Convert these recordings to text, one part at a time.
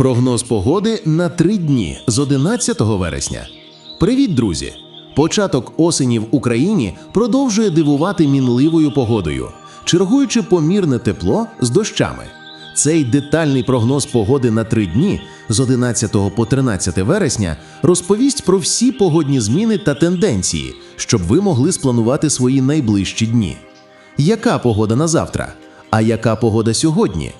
Прогноз погоди на три дні з 11 вересня. Привіт, друзі! Початок осені в Україні продовжує дивувати мінливою погодою, чергуючи помірне тепло з дощами. Цей детальний прогноз погоди на три дні з 11 по 13 вересня розповість про всі погодні зміни та тенденції, щоб ви могли спланувати свої найближчі дні. Яка погода на завтра? А яка погода сьогодні?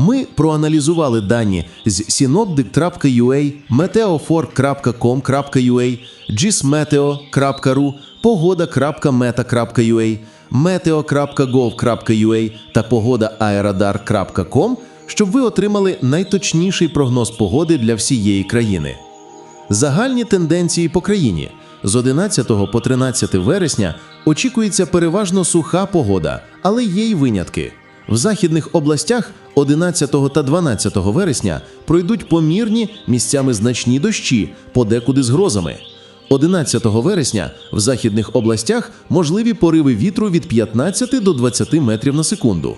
Ми проаналізували дані з synoptic.ua, meteofor.com.ua, gismeteo.ru, pogoda.meta.ua, meteo.gov.ua та pogodaaerodar.com, щоб ви отримали найточніший прогноз погоди для всієї країни. Загальні тенденції по країні з 11 по 13 вересня очікується переважно суха погода, але є й винятки. В західних областях 11 та 12 вересня пройдуть помірні місцями значні дощі, подекуди з грозами. 11 вересня в західних областях можливі пориви вітру від 15 до 20 метрів на секунду.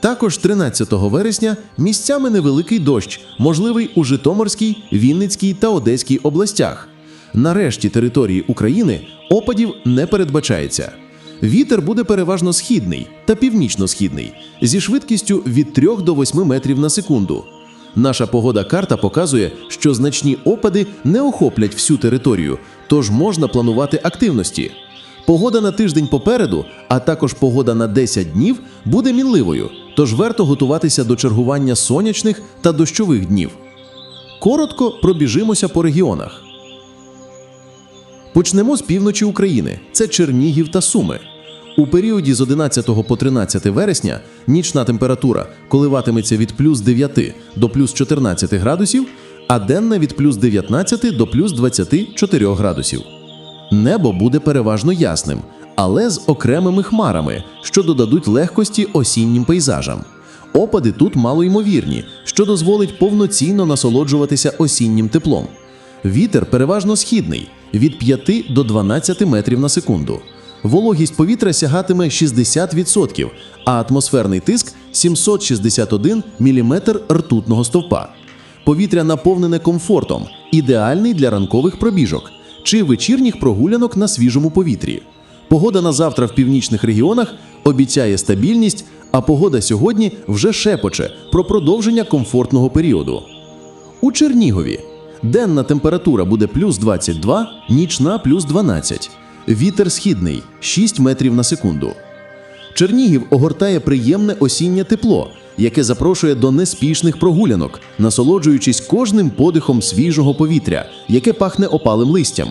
Також 13 вересня місцями невеликий дощ, можливий у Житомирській, Вінницькій та Одеській областях. На решті території України опадів не передбачається. Вітер буде переважно східний та північно-східний зі швидкістю від 3 до 8 метрів на секунду. Наша погода карта показує, що значні опади не охоплять всю територію, тож можна планувати активності. Погода на тиждень попереду, а також погода на 10 днів буде мінливою, тож варто готуватися до чергування сонячних та дощових днів. Коротко пробіжимося по регіонах. Почнемо з півночі України. Це Чернігів та Суми. У періоді з 11 по 13 вересня нічна температура коливатиметься від плюс 9 до плюс 14 градусів, а денна від плюс 19 до плюс 24 градусів. Небо буде переважно ясним, але з окремими хмарами, що додадуть легкості осіннім пейзажам. Опади тут малоймовірні, що дозволить повноцінно насолоджуватися осіннім теплом. Вітер переважно східний від 5 до 12 метрів на секунду. Вологість повітря сягатиме 60%, а атмосферний тиск 761 мм ртутного стовпа. Повітря наповнене комфортом, ідеальний для ранкових пробіжок чи вечірніх прогулянок на свіжому повітрі. Погода на завтра в північних регіонах обіцяє стабільність, а погода сьогодні вже шепоче про продовження комфортного періоду. У Чернігові денна температура буде плюс 22, нічна плюс 12. Вітер східний 6 метрів на секунду. Чернігів огортає приємне осіннє тепло, яке запрошує до неспішних прогулянок, насолоджуючись кожним подихом свіжого повітря, яке пахне опалим листям.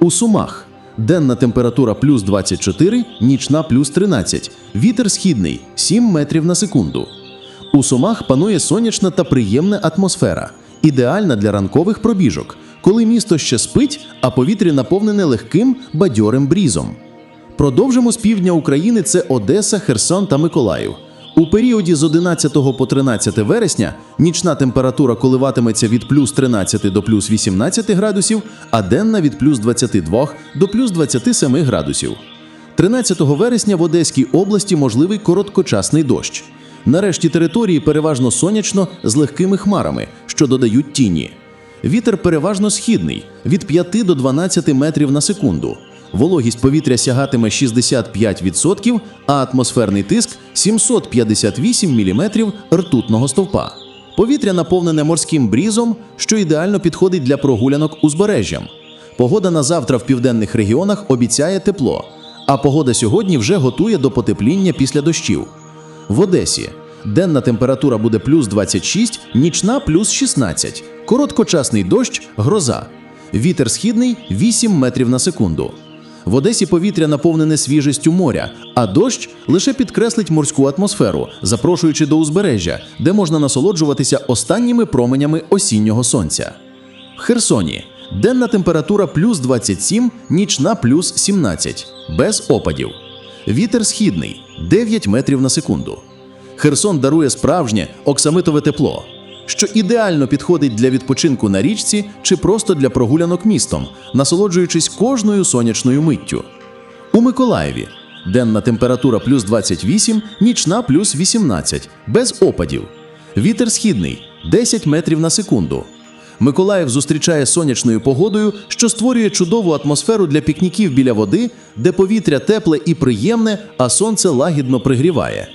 У Сумах денна температура плюс 24, нічна плюс 13, вітер східний 7 метрів на секунду. У Сумах панує сонячна та приємна атмосфера, ідеальна для ранкових пробіжок, коли місто ще спить, а повітря наповнене легким бадьорим брізом. Продовжимо з півдня України це Одеса, Херсон та Миколаїв. У періоді з 11 по 13 вересня нічна температура коливатиметься від плюс 13 до плюс 18 градусів, а денна від плюс 22 до плюс 27 градусів. 13 вересня в Одеській області можливий короткочасний дощ. Нарешті території переважно сонячно з легкими хмарами, що додають тіні. Вітер переважно східний від 5 до 12 метрів на секунду. Вологість повітря сягатиме 65%, а атмосферний тиск 758 мм ртутного стовпа. Повітря наповнене морським брізом, що ідеально підходить для прогулянок узбережжям. Погода на завтра в південних регіонах обіцяє тепло, а погода сьогодні вже готує до потепління після дощів. В Одесі денна температура буде плюс 26, нічна плюс 16. Короткочасний дощ, гроза. Вітер східний 8 метрів на секунду. В Одесі повітря наповнене свіжістю моря, а дощ лише підкреслить морську атмосферу, запрошуючи до узбережжя, де можна насолоджуватися останніми променями осіннього сонця. В Херсоні денна температура плюс 27, нічна плюс 17, без опадів. Вітер східний 9 метрів на секунду. Херсон дарує справжнє оксамитове тепло, що ідеально підходить для відпочинку на річці чи просто для прогулянок містом, насолоджуючись кожною сонячною миттю. У Миколаєві денна температура плюс 28, нічна плюс 18, без опадів. Вітер східний 10 метрів на секунду. Миколаїв зустрічає сонячною погодою, що створює чудову атмосферу для пікніків біля води, де повітря тепле і приємне, а сонце лагідно пригріває.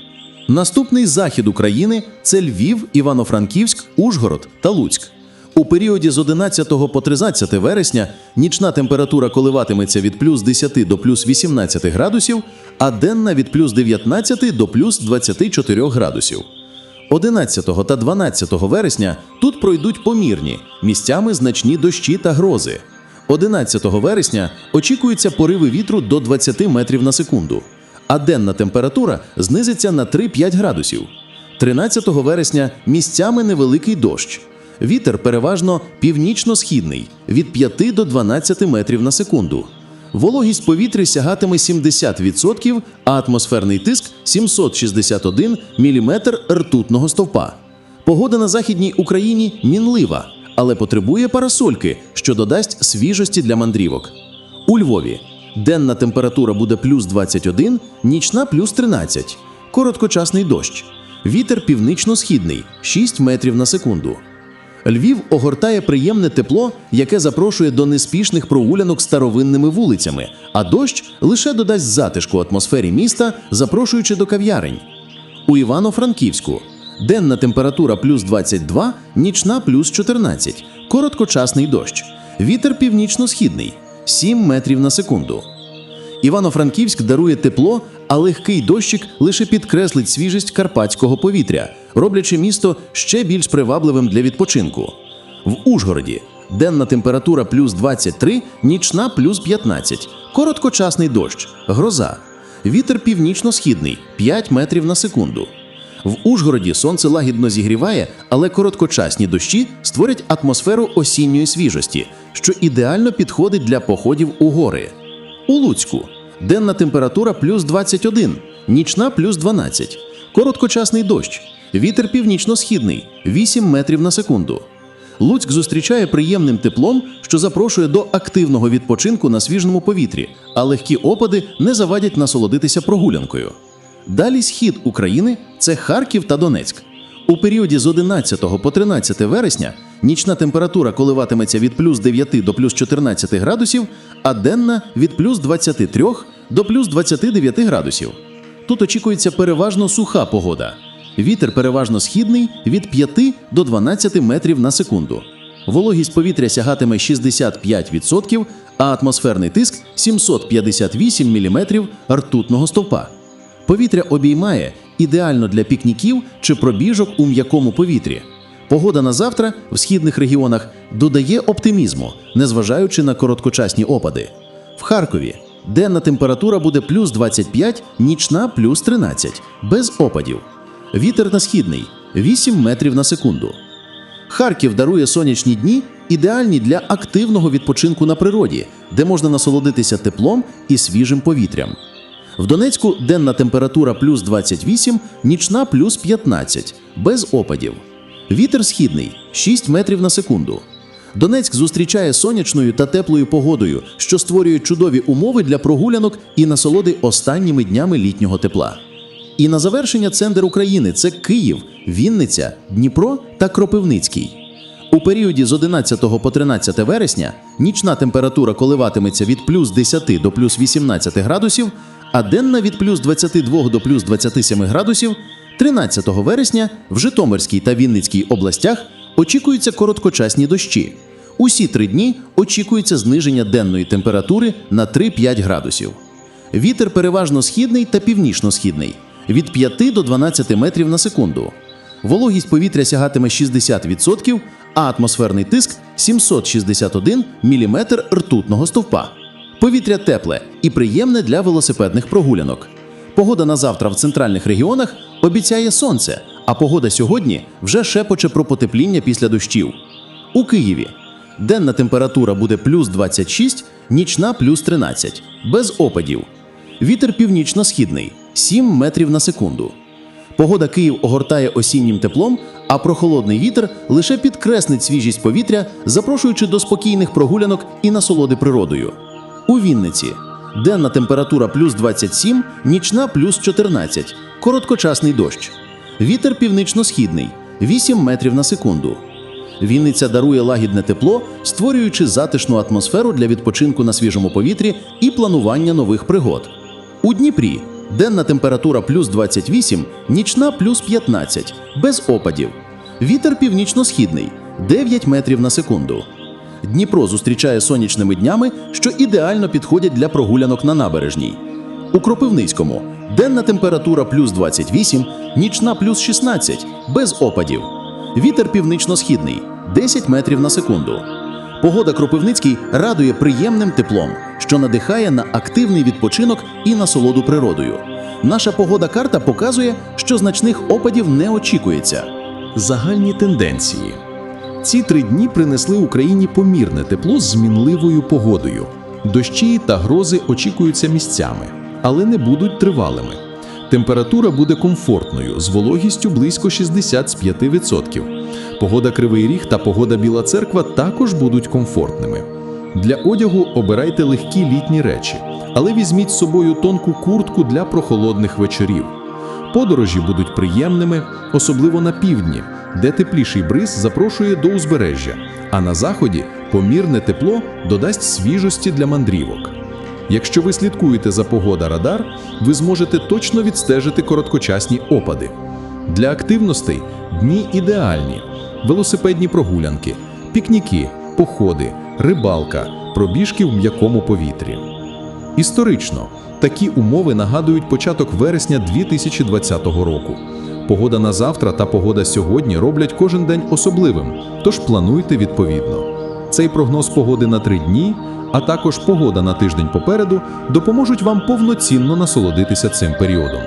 Наступний захід України це Львів, Івано-Франківськ, Ужгород та Луцьк. У періоді з 11 по 13 вересня нічна температура коливатиметься від плюс 10 до плюс 18 градусів, а денна від плюс 19 до плюс 24 градусів. 11 та 12 вересня тут пройдуть помірні, місцями значні дощі та грози. 11 вересня очікуються пориви вітру до 20 метрів на секунду, а денна температура знизиться на 3-5 градусів. 13 вересня місцями невеликий дощ. Вітер переважно північно-східний від 5 до 12 метрів на секунду. Вологість повітря сягатиме 70%, а атмосферний тиск 761 мм ртутного стовпа. Погода на західній Україні мінлива, але потребує парасольки, що додасть свіжості для мандрівок. У Львові денна температура буде плюс 21, нічна плюс 13, короткочасний дощ. Вітер північно-східний 6 метрів на секунду. Львів огортає приємне тепло, яке запрошує до неспішних прогулянок старовинними вулицями, а дощ лише додасть затишку атмосфері міста, запрошуючи до кав'ярень. У Івано-Франківську денна температура плюс 22, нічна плюс 14, короткочасний дощ. Вітер північно-східний 7 метрів на секунду. Івано-Франківськ дарує тепло, а легкий дощик лише підкреслить свіжість карпатського повітря, роблячи місто ще більш привабливим для відпочинку. В Ужгороді денна температура плюс 23, нічна плюс 15, короткочасний дощ, гроза. Вітер північно-східний 5 метрів на секунду. В Ужгороді сонце лагідно зігріває, але короткочасні дощі створять атмосферу осінньої свіжості, що ідеально підходить для походів у гори. У Луцьку денна температура плюс 21, нічна плюс 12, короткочасний дощ, вітер північно-східний 8 метрів на секунду. Луцьк зустрічає приємним теплом, що запрошує до активного відпочинку на свіжому повітрі, а легкі опади не завадять насолодитися прогулянкою. Далі схід України це Харків та Донецьк. У періоді з 11 по 13 вересня нічна температура коливатиметься від плюс 9 до плюс 14 градусів, а денна від плюс 23 до плюс 29 градусів. Тут очікується переважно суха погода. Вітер переважно східний від 5 до 12 метрів на секунду. Вологість повітря сягатиме 65%, а атмосферний тиск 758 мм ртутного стовпа. Повітря обіймає ідеально для пікніків чи пробіжок у м'якому повітрі. Погода на завтра в східних регіонах додає оптимізму, незважаючи на короткочасні опади. В Харкові денна температура буде плюс 25, нічна плюс 13, без опадів. Вітер на східний 8 метрів на секунду. Харків дарує сонячні дні, ідеальні для активного відпочинку на природі, де можна насолодитися теплом і свіжим повітрям. В Донецьку денна температура плюс 28, нічна плюс 15, без опадів. Вітер східний 6 метрів на секунду. Донецьк зустрічає сонячною та теплою погодою, що створює чудові умови для прогулянок і насолоди останніми днями літнього тепла. І на завершення центр України це Київ, Вінниця, Дніпро та Кропивницький. У періоді з 11 по 13 вересня нічна температура коливатиметься від плюс 10 до плюс 18 градусів, а денна від плюс 22 до плюс 27 градусів. 13 вересня в Житомирській та Вінницькій областях очікуються короткочасні дощі. Усі три дні очікується зниження денної температури на 3-5 градусів. Вітер переважно східний та північно-східний від 5 до 12 метрів на секунду. Вологість повітря сягатиме 60%, а атмосферний тиск 761 мм ртутного стовпа. Повітря тепле і приємне для велосипедних прогулянок. Погода на завтра в центральних регіонах обіцяє сонце, а погода сьогодні вже шепоче про потепління після дощів. У Києві денна температура буде плюс 26, нічна плюс 13, без опадів. Вітер північно-східний 7 метрів на секунду. Погода Київ огортає осіннім теплом, а прохолодний вітер лише підкреслить свіжість повітря, запрошуючи до спокійних прогулянок і насолоди природою. У Вінниці денна температура плюс 27, нічна плюс 14, короткочасний дощ. Вітер північно-східний 8 метрів на секунду. Вінниця дарує лагідне тепло, створюючи затишну атмосферу для відпочинку на свіжому повітрі і планування нових пригод. У Дніпрі денна температура плюс 28, нічна плюс 15, без опадів. Вітер північно-східний 9 метрів на секунду. Дніпро зустрічає сонячними днями, що ідеально підходять для прогулянок на набережній. У Кропивницькому денна температура плюс 28, нічна плюс 16, без опадів. Вітер північно-східний 10 метрів на секунду. Погода Кропивницький радує приємним теплом, що надихає на активний відпочинок і насолоду природою. Наша погода карта показує, що значних опадів не очікується. Загальні тенденції. Ці три дні принесли Україні помірне тепло з змінливою погодою. Дощі та грози очікуються місцями, але не будуть тривалими. Температура буде комфортною з вологістю близько 65%. Погода Кривий Ріг та погода Біла Церква також будуть комфортними. Для одягу обирайте легкі літні речі, але візьміть з собою тонку куртку для прохолодних вечорів. Подорожі будуть приємними, особливо на півдні, де тепліший бриз запрошує до узбережжя, а на заході помірне тепло додасть свіжості для мандрівок. Якщо ви слідкуєте за погода радар, ви зможете точно відстежити короткочасні опади. Для активностей дні ідеальні: велосипедні прогулянки, пікніки, походи, рибалка, пробіжки в м'якому повітрі. Історично такі умови нагадують початок вересня 2020 року. Погода на завтра та погода сьогодні роблять кожен день особливим, тож плануйте відповідно. Цей прогноз погоди на три дні, а також погода на тиждень попереду допоможуть вам повноцінно насолодитися цим періодом.